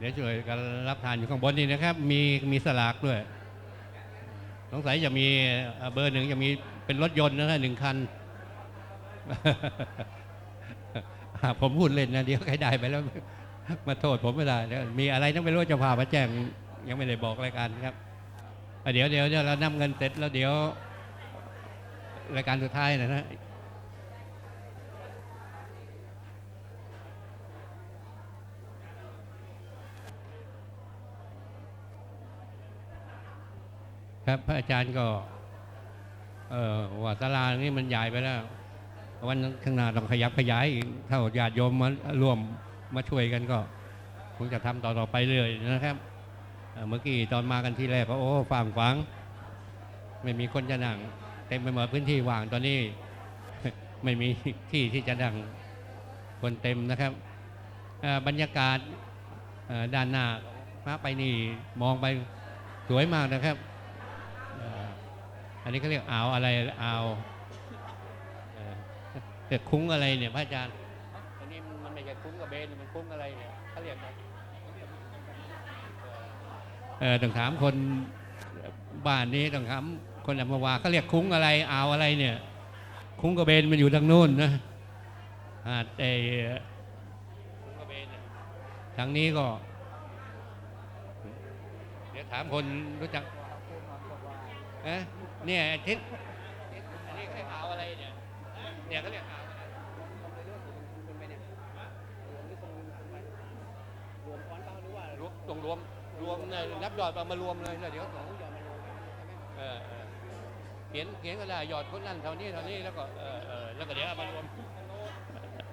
เดี๋ยวช่วยกันรับทานอยู่ข้างบนนี่นะครับ มีมีสลากด้วยสงสัยจะมีเบอร์หนึ่งจะมีเป็นรถยนต์นะฮะหนึ่งคัน ผมพูดเล่นนะเดี๋ยวใครได้ไปแล้ว มาโทษผมไม่ได้มีอะไรต้องไปรู้จะพามาแจ้งยังไม่ได้บอกรายการครับเดี๋ยวเดี๋ยวเดี๋ยวเรานำเงินเสร็จแล้วเดี๋ยว รายการสุดท้ายนะนะ ครับพระอาจารย์ก็ เออว่าศาลานี่มันใหญ่ไปแล้ว วันข้างหน้าต้องขยับขยายอีกถ้าญาติโยมมาร่วมมาช่วยกันก็คงจะทำต่อๆไปเรื่อยนะครับเมื่อกี้ตอนมากันที่แรกก็โอ้ฟังฟัง ไม่มีคนจะนั่งเต็มไปหมดพื้นที่ว่างตอนนี้ ไม่มีที่ที่จะนั่งคนเต็มนะครับบรรยากาศด้านหน้ามาไปนี่มองไปสวยมากนะครับ นนี้เขาเรียกอ่าวอะไรอ่าวเอ่อแต่คุ้งอะไรเนี่ยพระอาจารย์อันนี้มันไม่ใช่คุ้งกระเบนมันคุ้งอะไรเนี่ยเขาเรียกอะไรเออต้องถามคนบ้านนี้ต้องถามคนอัมพวาเขาเรียกคุ้งอะไรอ่าวอะไรเนี่ย คุ้งกระเบนมันอยู่ทางโน้นนะหาดไอ้คุ้งกระเบนทางนี้ก็ เดี๋ยวถามคนรู้จักเอ๊ะ เนี่ยทิศอันนี้เขาเรียกอ่าวอะไรเนี่ย เนี่ยเขาเรียกอ่าวอะไรวมตรงรวมรวมเนี่ยนับยอดมารวมเลยแล้วเดี๋ยวสองเออเขียนเขียนก็ได้ยอดคนนั้นเท่านี้เท่านี้แล้วก็เออเออแล้วก็เดี๋ยวมารวม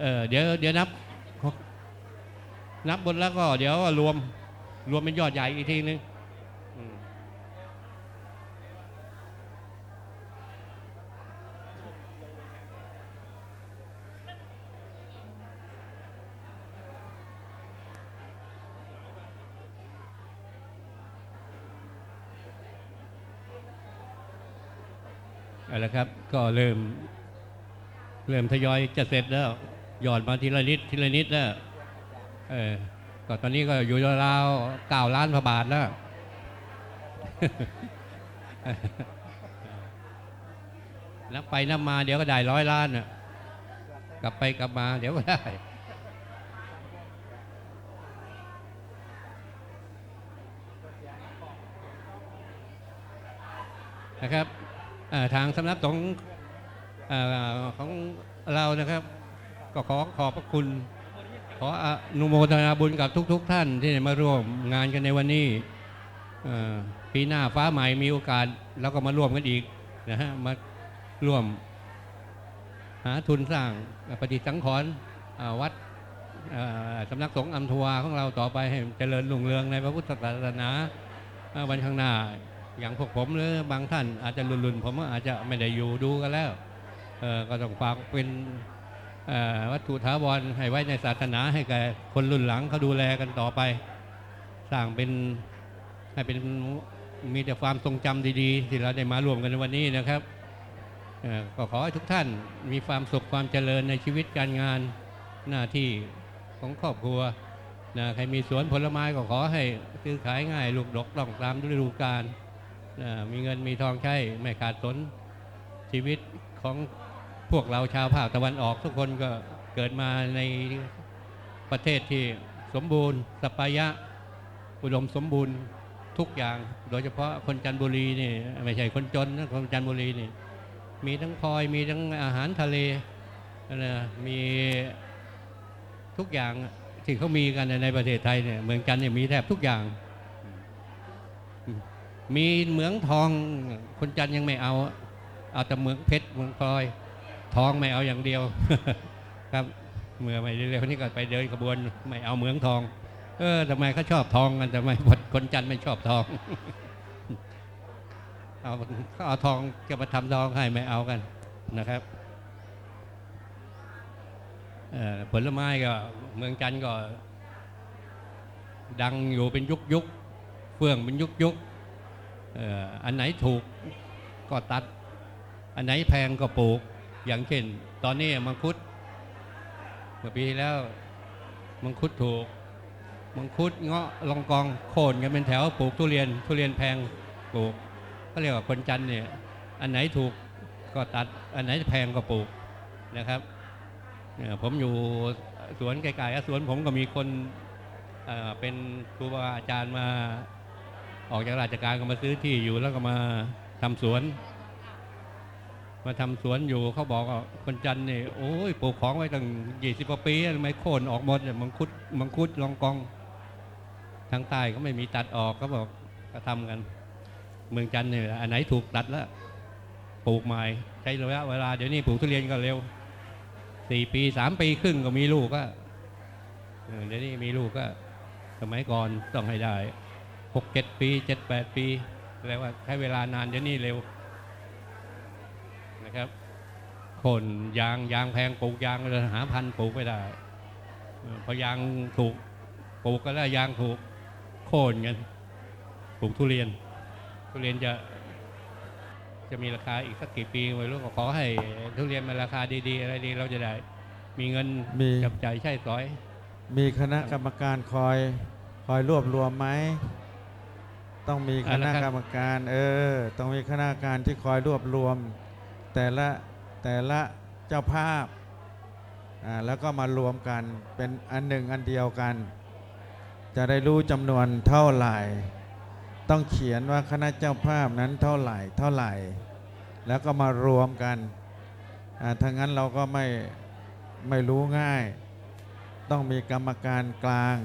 เออเดี๋ยวเดี๋ยวนับ นับบนแล้วก็ เดี๋ยวรวมรวมเป็นยอดใหญ่อีกทีนึง เอาละครับก็เริ่ม เริ่มทยอยจะเสร็จแล้ว หยอดมาทีละนิดทีละนิดแล้วเออก็ตอนนี้ก็อยู่ราวเก้าล้านพระบาทแล้วนับไปนับมาเดี๋ยวก็ได้ร้อยล้านน่ะกลับไปกลับมาเดี๋ยวก็ได้ นะครับ ทางสำนักสงฆ์ของเรานะครับ ก็ขอขอบพระคุณ ขออนุโมทนาบุญกับทุกๆท่านที่มาร่วมงานกันในวันนี้ปีหน้าฟ้าใหม่มีโอกาสเราก็มาร่วมกันอีกนะฮะมาร่วมหาทุนสร้างปฏิสังขรณ์วัดสำนักสงฆ์อัมทวาของเราต่อไปให้เจริญรุ่งเรืองในพระพุทธศาสนาวันข้างหน้า อย่างพวกผมหรือบางท่านอาจจะลุนๆผมก็อาจจะไม่ได้อยู่ดูกันแล้วก็ต้องฝากเป็นวัตถุถาวรให้ไว้ในศาสนาให้แก่คนรุ่นหลังเขาดูแลกันต่อไป สร้างเป็นให้เป็นมีแต่ความทรงจำดีๆ ที่เราได้มารวมกันในวันนี้นะครับก็ขอให้ทุกท่านมีความสุขความเจริญในชีวิตการงานหน้าที่ของครอบครัวนะใครมีสวนผลไม้ก็ขอให้ซื้อขายง่ายลูกดกต้องตามฤดูกาล มีเงินมีทองใช้ไม่ขาดสนชีวิตของพวกเราชาวภาคตะวันออกทุกคนก็เกิดมาในประเทศที่สมบูรณ์สปายะ อุดมสมบูรณ์ทุกอย่าง โดยเฉพาะคนจันทบุรีนี่ไม่ใช่คนจนนะคนจันทบุรีนี่ มีทั้งพลอยมีทั้งอาหารทะเลนะมีทุกอย่างที่เขามีกันในประเทศไทยเนี่ยเมืองจันเนี่ยมีแทบทุกอย่าง มีเหมืองทองคนจันยังไม่เอา เอาแต่เหมืองเพชรเหมืองพลอย ทองไม่เอาอย่างเดียว ครับเมื่อไม่เร็วๆนี้ก็ไปเดินขบวนไม่เอาเหมืองทอง เออทำไมเขาชอบทองกันทำไมคนจันไม่ชอบทองเอาเอาทองจะมาทำทองให้ไม่เอากันนะครับออผลไม้ก็เมืองจันก็ ดังอยู่เป็นยุคยุคๆเฟื่องเป็นยุคยุคๆเอันไหนถูกก็ตัด อันไหนแพงก็ปลูก อย่างเช่น ตอนนี้มังคุดเมื่อปีแล้ว มังคุดถูก มังคุดเงาะลองกองโค่นกันเป็นแถวปลูกทุเรียนทุเรียนแพงปลูกเขาเรียกว่าคนจันทร์เนี่ยอันไหนถูกก็ตัด อันไหนแพงก็ปลูกนะครับผมอยู่สวนไกลๆสวนผมก็มีคนเป็นครูบาอาจารย์มา ออกจากราชการก็มาซื้อที่อยู่แล้วก็มาทำสวน มาทำสวนอยู่เขาบอกว่าคนจันทร์นี่โอ้ยปลูกของไว้ตั้งยี่สิบกว่าปีทำไมโค่นออกหมดเนี่ยมังคุดมังคุดลองกองทางใต้ก็ไม่มีตัดออกก็บอกก็ทำกัน เมืองจันทร์เนี่ยอันไหนถูกตัดแล้วปลูกใหม่ใช้ระยะเวลาเดี๋ยวนี้ปลูกทุเรียนก็เร็วสี่ปีสามปีครึ่งก็มีลูกก็เดี๋ยวนี้มีลูกก็ สมัยก่อนต้องให้ได้ หกเจ็ดปีเจ็ดแปดปีแปลว่าใช้เวลานานเดี๋ยวนี้เร็วนะครับคนยางยางแพงปลูกยางเลยหาพันธุ์ปลูกไม่ได้เออพอยางถูกปลูกก็ได้ยางถูกโค่นกันปลูกทุเรียน ทุเรียนจะจะมีราคาอีกสักกี่ปีไม่รู้ก็ขอให้ทุเรียนมันราคาดีๆ อะไรดีเราจะได้ มีเงินมีจับจ่ายใช้สอย มีคณะกรรมการคอยคอยรวบรวมไหม ต้องมีคณะกรรมการเออต้องมีคณะกรรมการที่คอยรวบรวม แต่ละแต่ละเจ้าภาพอ่าแล้วก็มารวมกันเป็นอันหนึ่งอันเดียวกัน จะได้รู้จำนวนเท่าไหร่ ต้องเขียนว่าคณะเจ้าภาพนั้นเท่าไหร่เท่าไหร่ แล้วก็มารวมกันอ่าถ้างั้นเราก็ไม่ไม่รู้ง่าย ต้องมีกรรมการกลาง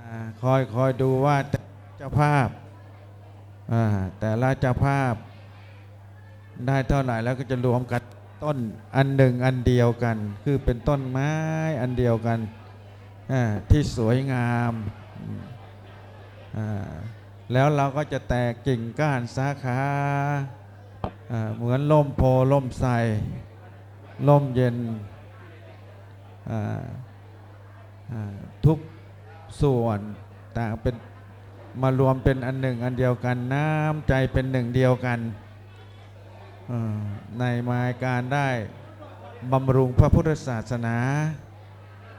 อาคอยคอยดูว่าแต่ จ้าภาพแต่ละเจ้าภาพได้เท่าไหร่แล้วก็จะรวมกันต้นอันหนึ่งอันเดียวกัน คือเป็นต้นไม้อันเดียวกันที่สวยงามแล้วเราก็จะแตกกิ่งก้านสาขาเหมือนล่มโพล่มไทรล่มเย็นทุกส่วนต่างเป็น มารวมเป็นอันหนึ่งอันเดียวกันน้ำใจเป็นหนึ่งเดียวกันในมายการได้บำรุงพระพุทธศาสนา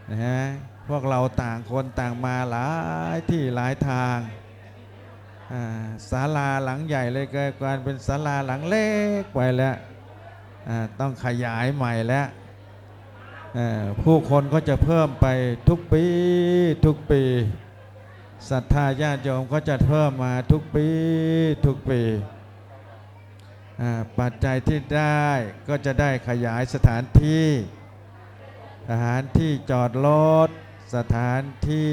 นะฮะพวกเราต่างคนต่างมาหลายที่หลายทางศาลาหลังใหญ่เลยกลายการเป็นศาลาหลังเล็กไปแล้วต้องขยายใหม่แล้วผู้คนก็จะเพิ่มไปทุกปีทุกปี ศรัทธาญาติโยมก็จะเพิ่มมาทุกปีทุกปีปัจจัยที่ได้ก็จะได้ขยายสถานที่ สถานที่จอดรถสถานที่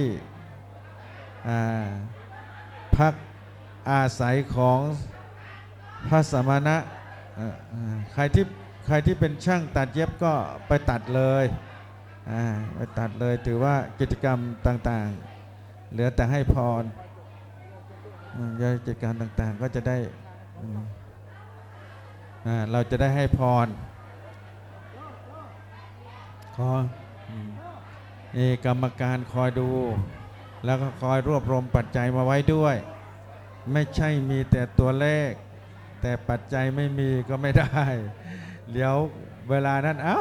พักอาศัยของพระสมณะใครที่ใครที่เป็นช่างตัดเย็บก็ไปตัดเลยไปตัดเลยถือว่ากิจกรรมต่างๆ เหลือแต่ให้พรอืมกิจกรรต่างๆก็จะได้เราจะได้ให้พรขออืมนี่กรรมการคอยดู แล้วก็คอยรวบรวมปัจจัยมาไว้ด้วย ไม่ใช่มีแต่ตัวเลข แต่ปัจจัยไม่มีก็ไม่ได้ เดี๋ยวเวลานั้นเอ้า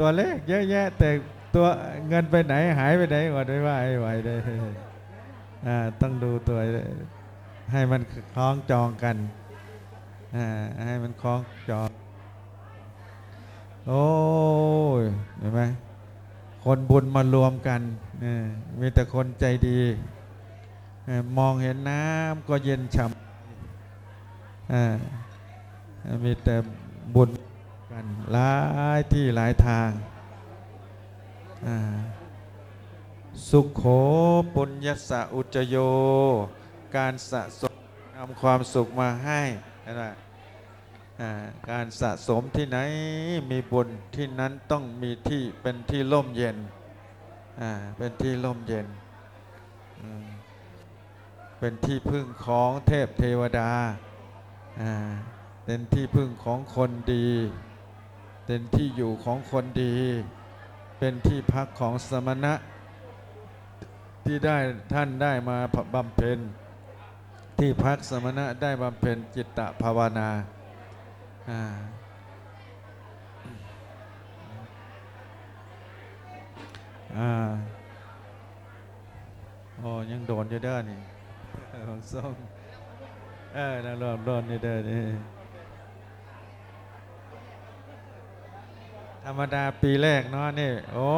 ตัวเลขเยอะแยะ แต่ตัวเงินไปไหนหายไปไหนหมดไม่ว่าให้ไหวเลยอ่า ต้องดูตัวให้มันคล้องจองกันให้มันคล้องจอง โอ้ยเห็นไหมคนบุญมารวมกันมีแต่คนใจดี มองเห็นน้ำก็เย็นฉ่ำมีแต่บุญกันหลายที่หลายทางอ่า สุขโขปุญญสะอุจโย การสะสมนำความสุขมาให้นะการสะสมที่ไหนมีบุญที่นั้นต้องมีที่เป็นที่ร่มเย็นเป็นที่ร่มเย็น เป็นที่พึ่งของเทพเทวดาอ่าเป็นที่พึ่งของคนดี เป็นที่อยู่ของคนดี เป็นที่พักของสมณะ ที่ได้ท่านได้มาบำเพ็ญที่พักสมณะได้บำเพ็ญจิตตภาวนาอ่าอ่าโอ้ยังโดนอยู่เด้อนี่ของส้มเออนะโดนโดนอยู่เด้อนี่ธรรมดาปีแรกเนาะนี่ โอ้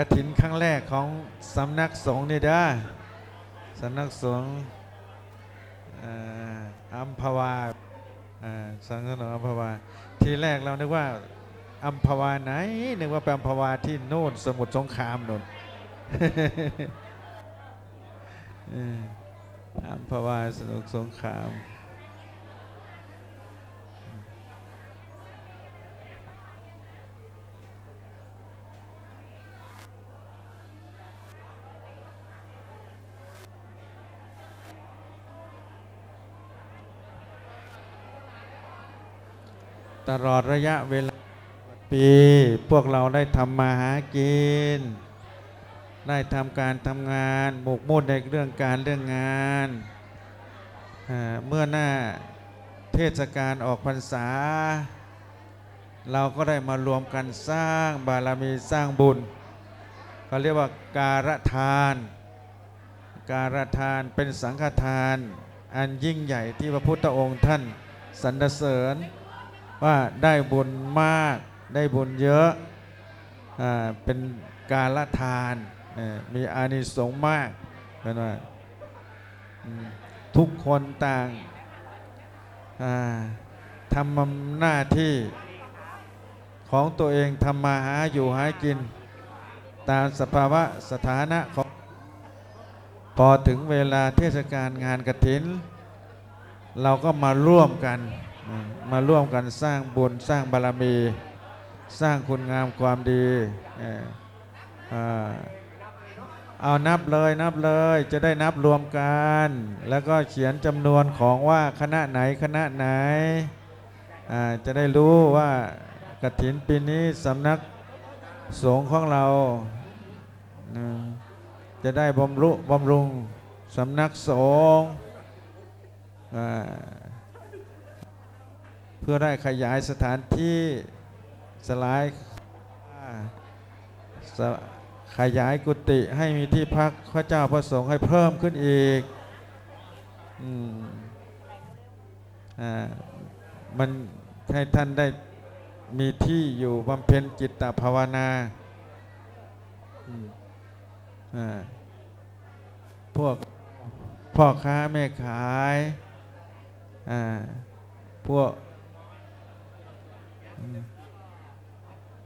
กระถินครั้งแรกของสำนักสงฆ์นี่เด้อสำนักสงฆ์อัมพวาอ่าสังฆนอัมพวา ทีแรกเรานึกว่าอัมพวาไหนนึกว่าเป็นอัมพวาที่โน่นสมุทรสงครามโน่นอออัมพวาสมุทรสงคราม ตลอดระยะเวลาปี พวกเราได้ทำมาหากิน ได้ทำการทำงานหมกมุ่นในเรื่องการเรื่องงาน เมื่อหน้าเทศกาลออกพรรษา เราก็ได้มารวมกันสร้างบารมีสร้างบุญเขาเรียกว่าการทาน การทานเป็นสังฆทาน อันยิ่งใหญ่ที่พระพุทธองค์ท่านสรรเสริญ ว่าได้บุญมากได้บุญเยอะอาเป็นการละทานมีอานิสงส์มากเป็นว่าทุกคนต่างทำหน้าที่ของตัวเองทำมาหาอยู่หากิน ตามสภาวะสถานะของพอถึงเวลาเทศกาลงานกระถิน เราก็มาร่วมกัน มาร่วมกันสร้างบุญสร้างบารมี สร้างคุณงามความดีเอานับเลยนับเลยจะได้นับรวมกัน แล้วก็เขียนจำนวนของว่าคณะไหนคณะไหนจะได้รู้ว่ากฐินปีนี้สำนักสงฆ์ของเรา จะได้บำรุบำรุงสำนักสงฆ์ เพื่อได้ขยายสถานที่สลายขยายกุฏิให้มีที่พักพระเจ้าพระสงฆ์ให้เพิ่มขึ้นอีกอืมอ่ามันให้ท่านได้มีที่อยู่บำเพ็ญจิตตภาวนาอ่าพวกพ่อค้าแม่ขายอ่าพวก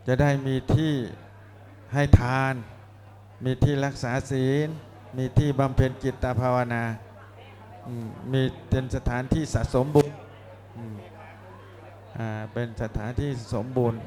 จะได้มีที่ให้ทาน มีที่รักษาศีล มีที่บำเพ็ญจิตตภาวนา มีเป็นสถานที่สะสมบุญอ่าเป็นสถานที่สมบูรณ์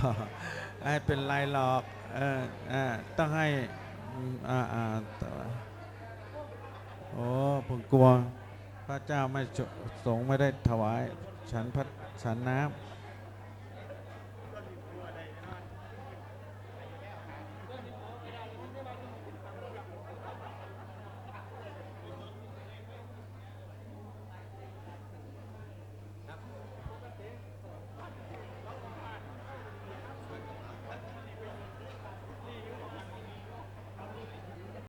อ๋อไม่เป็นไรหรอกเออเออต้องให้อ่าอ่าต่ว่าโอ้ผมกลัว พระเจ้าไม่สงฆ์ไม่ได้ถวาย ฉันพระฉันน้ำ